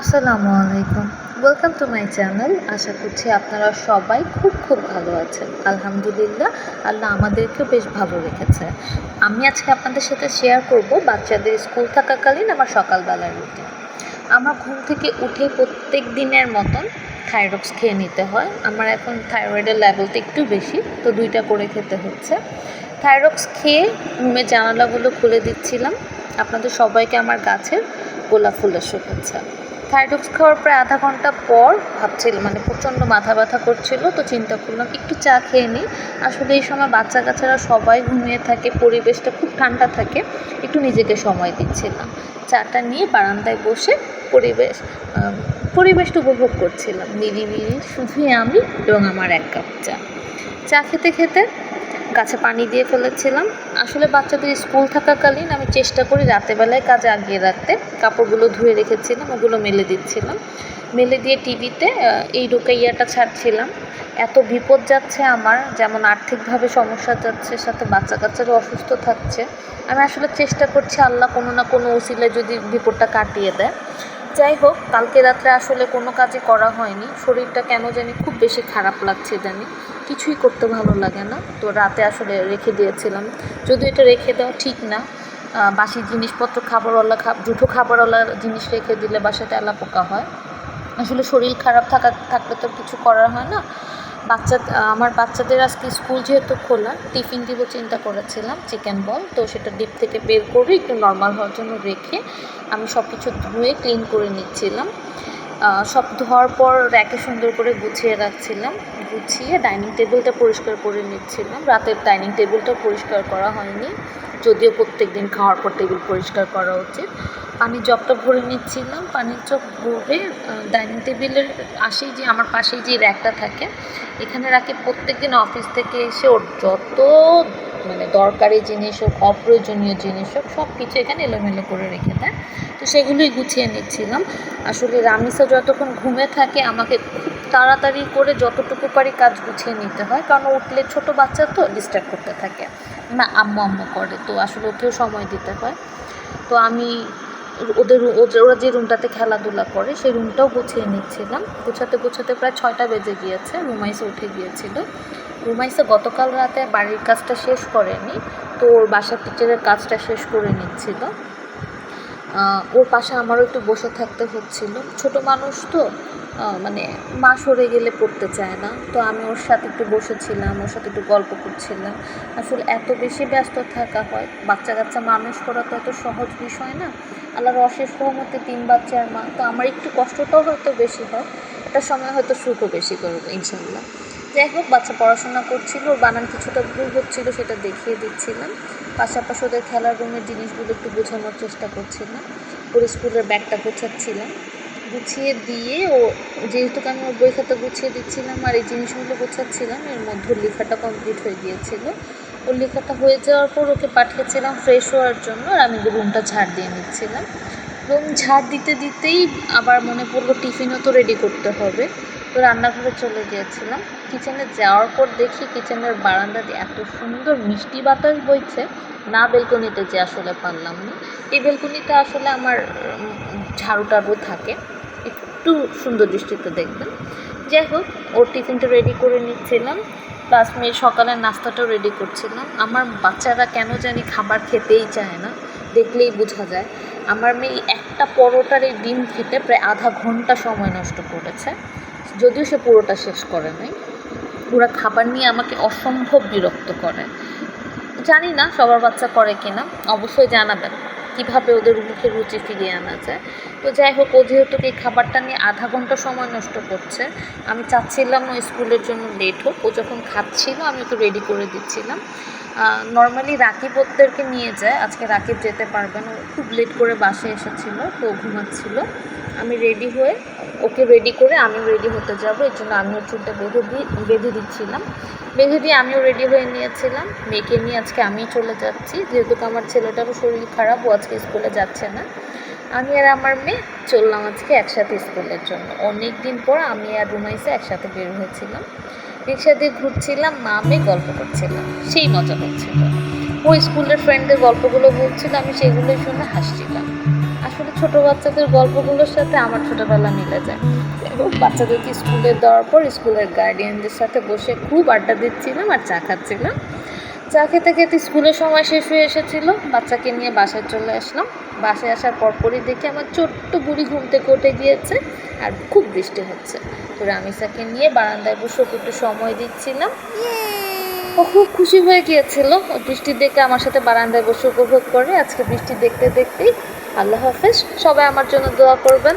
আসসালামু আলাইকুম। Welcome to my channel আশা করছি আপনারা সবাই খুব খুব ভালো আছেন। আলহামদুলিল্লাহ, আল্লাহ আমাদেরকেও বেশ ভালো রেখেছে। আমি আজকে আপনাদের সাথে শেয়ার করব বাচ্চাদের স্কুল থাকাকালীন আমার সকালবেলার রুটিন আমার ঘুম থেকে উঠে প্রত্যেক দিনের মতন থাইরক্স খেয়ে নিতে হয়। আমার এখন থাইরয়েডের লেভেলটা একটু বেশি, তো দুইটা করে খেতে হচ্ছে। থাইরক্স খেয়ে রুমের জানালাগুলো খুলে দিচ্ছিলাম। আপনাদের সবাইকে আমার গাছের গোলাপ ফুলের শুভেচ্ছা। থাইরক্স খাওয়ার প্রায় আধা ঘণ্টা পর ভাবছিলাম মানে প্রচণ্ড মাথা ব্যথা করছিল, তো চিন্তা করলাম একটু চা খেয়ে নিই। আসলে এই সময় বাচ্চা কাচ্চারা সবাই ঘুমিয়ে থাকে, পরিবেশটা খুব ঠান্ডা থাকে, একটু নিজেকে সময় দিচ্ছিলাম। চাটা নিয়ে বারান্দায় বসে পরিবেশ পরিবেশটা উপভোগ করছিলাম। নিরিবিলি, শুধুই আমি এবং আমার এক কাপ চা। চা খেতে খেতে গাছে পানি দিয়ে ফেলেছিলাম। আসলে বাচ্চাদের স্কুল থাকাকালীন আমি চেষ্টা করি রাতেবেলায় কাজে আগিয়ে রাখতে। কাপড়গুলো ধুয়ে রেখেছিলাম, ওগুলো মেলে দিচ্ছিলাম। মেলে দিয়ে টিভিতে এই রুকাইয়াটা ছাড়ছিলাম। এত বিপদ যাচ্ছে আমার, যেমন আর্থিকভাবে সমস্যা যাচ্ছে, সাথে বাচ্চা কাচ্চারও অসুস্থ থাকছে। আমি আসলে চেষ্টা করছি আল্লাহ কোনো না কোনো উসিলে যদি বিপদটা কাটিয়ে দেয়। যাই হোক, কালকে রাত্রে আসলে কোনো কাজে করা হয়নি। শরীরটা কেন জানি খুব বেশি খারাপ লাগছে জানি। কিছুই করতে ভালো লাগে না। তো রাতে আসলে রেখে দিয়েছিলাম। যদি এটা রেখে দেওয়া ঠিক না। বাসি জিনিসপত্র, খাবারওয়ালা খা, জুঠো খাবারওয়ালা জিনিস রেখে দিলে বাসাতে আলা পোকা হয়। আসলে শরীর খারাপ থাকা, থাকলে তো কিছু করার হয় না। বাচ্চা আমার বাচ্চাদের আজকে স্কুল যেহেতু খোলা, টিফিন দিব চিন্তা করেছিলাম চিকেন বল তো সেটা ডিপ থেকে বের করে একটু নর্মাল হওয়ার জন্য রেখে আমি সব কিছু ধুয়ে ক্লিন করে নিচ্ছিলাম। সব ধোয়ার পর র্যাকে সুন্দর করে গুছিয়ে রাখছিলাম। গুছিয়ে ডাইনিং টেবিলটা পরিষ্কার করে নিচ্ছিলাম। রাতের ডাইনিং টেবিলটা পরিষ্কার করা হয়নি, যদিও প্রত্যেক দিন খাওয়ার পর টেবিল পরিষ্কার করা উচিত। পানির জগটা ভরে নিচ্ছিলাম। পানির জগ ভরে ডাইনিং টেবিলের পাশেই যে, আমার পাশেই যে র্যাকটা থাকে, এখানে রাখি প্রত্যেক দিন অফিস থেকে এসে ওর যত মানে দরকারি জিনিস হোক, অপ্রয়োজনীয় জিনিস হোক সব কিছু এখানে এলোমেলো করে রেখে দেয়। তো সেগুলোই গুছিয়ে নিচ্ছিলাম। আসলে রামিসা যতক্ষণ ঘুমে থাকে, আমাকে খুব তাড়াতাড়ি করে যতটুকু পারি কাজ গুছিয়ে নিতে হয়, কারণ উঠলে ছোট বাচ্চা তো ডিস্টার্ব করতে থাকে। না, আম্মু আম্মু করে, তো আসলে ওকেও সময় দিতে হয়। তো আমি ওদের ওরা যে রুমটাতে খেলাধুলা করে, সেই রুমটাও গুছিয়ে নিচ্ছিলাম। গুছাতে গুছাতে প্রায় ছয়টা বেজে গিয়েছে, রুমাইসে উঠে গিয়েছিল। রুমাইসে গতকাল রাতে বাড়ির কাজটা শেষ করেনি, তো ওর বাসার টিচারের কাজটা শেষ করে নিচ্ছিল। ওর পাশে আমারও একটু বসে থাকতে হচ্ছিল। ছোট মানুষ তো মানে মা সরে গেলে পড়তে চায় না। তো আমি ওর সাথে একটু বসেছিলাম, ওর সাথে একটু গল্প করছিলাম। আসলে এত বেশি ব্যস্ত থাকা হয়, বাচ্চা কাচ্চা মানুষ করা তো এত সহজ বিষয় না। আল্লাহর অশেষ রহমতে তিন বাচ্চার মা, তো আমার একটু কষ্টটাও হয়তো বেশি হয়, একটা সময় হয়তো সুখও বেশি করব ইনশাল্লাহ যাই হোক, বাচ্চা পড়াশোনা করছিল, ওর বানান কিছুটা ভুল হচ্ছিল, সেটা দেখিয়ে দিচ্ছিলাম। পাশাপাশি ওদের খেলার রুমের জিনিসগুলো একটু বোঝানোর চেষ্টা করছিলাম। ওর স্কুলের ব্যাগটা গোছাচ্ছিলাম। গুছিয়ে দিয়ে ও, যেহেতু আমি ওর বই খাতা গুছিয়ে দিচ্ছিলাম আর এই জিনিসগুলো গোছাচ্ছিলাম, এর মধ্যে লেখাটা কমপ্লিট হয়ে গিয়েছিল। ওর লেখাটা হয়ে যাওয়ার পর ওকে পাঠিয়েছিলাম ফ্রেশ হওয়ার জন্য আর আমি রুমটা ঝাড় দিয়ে নিচ্ছিলাম। রুম ঝাড় দিতে দিতেই আবার মনে পড়ল টিফিনও তো রেডি করতে হবে। তো রান্নাঘরে চলে গিয়েছিলাম। কিচেনে যাওয়ার পর দেখি কিচেনের বারান্দা দিয়ে এত সুন্দর মিষ্টি বাতাস বইছে। না বেলকনিতে যে আসলে পারলাম না। এই বেলকনিতে আসলে আমার ঝাড়ু টাড়ু থাকে। একটু সুন্দর দৃষ্টিতে দেখবেন। যাই হোক ওর টিফিনটা রেডি করে নিচ্ছিলাম। প্লাস মেয়ের সকালের নাস্তাটাও রেডি করছিলাম। আমার বাচ্চারা কেন জানি খাবার খেতেই চায় না। দেখলেই বোঝা যায়। আমার মেয়ে একটা পরোটার এই ডিম খেতে প্রায় আধা ঘণ্টা সময় নষ্ট করেছে। যদিও সে পুরোটা শেষ করে নাই। ওরা খাবার নিয়ে আমাকে অসম্ভব বিরক্ত করে। জানি না সবার বাচ্চা করে কিনা, অবশ্যই জানাবেন কীভাবে ওদের মুখে রুচি ফিরিয়ে আনা যায়। তো যাই হোক, ও যেহেতু এই খাবারটা নিয়ে আধা ঘণ্টা সময় নষ্ট করছে, আমি চাচ্ছিলাম ও স্কুলের জন্য লেট হোক। ও যখন খাচ্ছিল, আমি ওকে রেডি করে দিচ্ছিলাম। নর্মালি রাকিব ওদেরকে নিয়ে যায়। আজকে রাকিব যেতে পারবে না। খুব লেট করে বাসে এসেছিল, তো ঘুমাচ্ছিল। আমি রেডি হয়ে ওকে রেডি করে আমি রেডি হতে যাব। এর জন্য আমিও চুলটা বেঁধে দিয়ে বেঁধে দিচ্ছিলাম। বেঁধে দিয়ে আমিও রেডি হয়ে নিয়েছিলাম। মেয়েকে নিয়ে আজকে আমিই চলে যাচ্ছি। যেহেতু আমার ছেলেটারও শরীর খারাপ, ও আজকে স্কুলে যাচ্ছে না। আমি আর আমার মেয়ে চললাম আজকে একসাথে স্কুলের জন্য। অনেক দিন পর আমি আর রুমাইসে একসাথে বের হয়েছিলাম। রিক্সা দিয়ে ঘুরছিলাম মা আমি গল্প করছিলাম, সেই মজা করছিল। ও স্কুলের ফ্রেন্ডদের গল্পগুলো বলছিল, আমি সেগুলো শুনে হাসছিলাম। আসলে ছোট বাচ্চাদের গল্পগুলোর সাথে আমার ছোটবেলা মিলে যায়। এবং বাচ্চাদেরকে স্কুলে দেওয়ার পর স্কুলের গার্ডিয়ানদের সাথে বসে খুব আড্ডা দিচ্ছিলাম আর চা খাচ্ছিলাম। চা খেতে খেতে স্কুলের সময় শেষ হয়ে এসেছিল বাচ্চাকে নিয়ে বাসায় চলে আসলাম। বাসায় আসার পরপরই দেখি আমার ছোট্ট বুড়ি ঘুম থেকে উঠে গিয়েছে আর খুব বৃষ্টি হচ্ছে। তো রামিসাকে নিয়ে বারান্দায় বসে ওকে একটু সময় দিচ্ছিলাম। ও খুব খুশি হয়ে গিয়েছিল। ও বৃষ্টি দেখে আমার সাথে বারান্দায় বসে উপভোগ করে। আজকে বৃষ্টি দেখতে দেখতেই আল্লাহ হাফেজ সবাই আমার জন্য দোয়া করবেন।